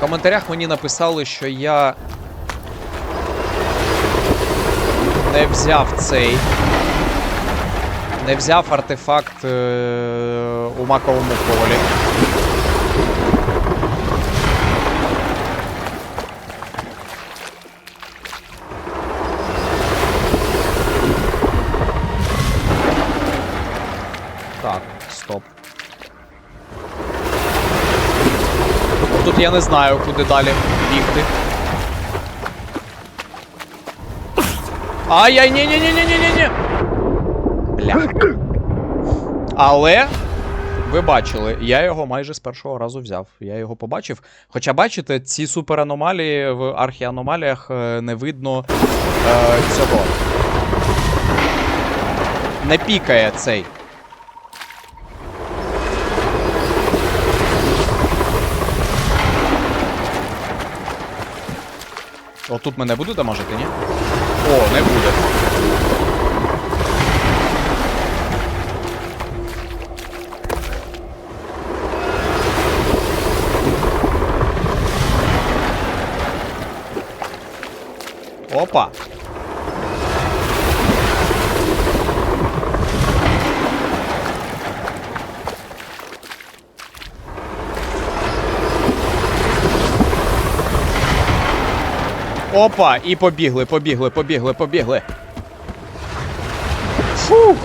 коментарях мені написали, що я не взяв цей. Не взяв артефакт е- у маковому полі. Так, стоп. Я не знаю, куди далі бігти. Ай-яй, ні ні ні ні ні ні ні Бля. Але ви бачили, я його майже з першого разу взяв. Я його побачив. Хоча, бачите, ці супераномалії в архіаномаліях е, не видно е, цього. Не пікає цей. Отут мене буде дамажити, ні? О, не буде. Опа. Опа, і побігли, побігли, побігли, побігли. Фух.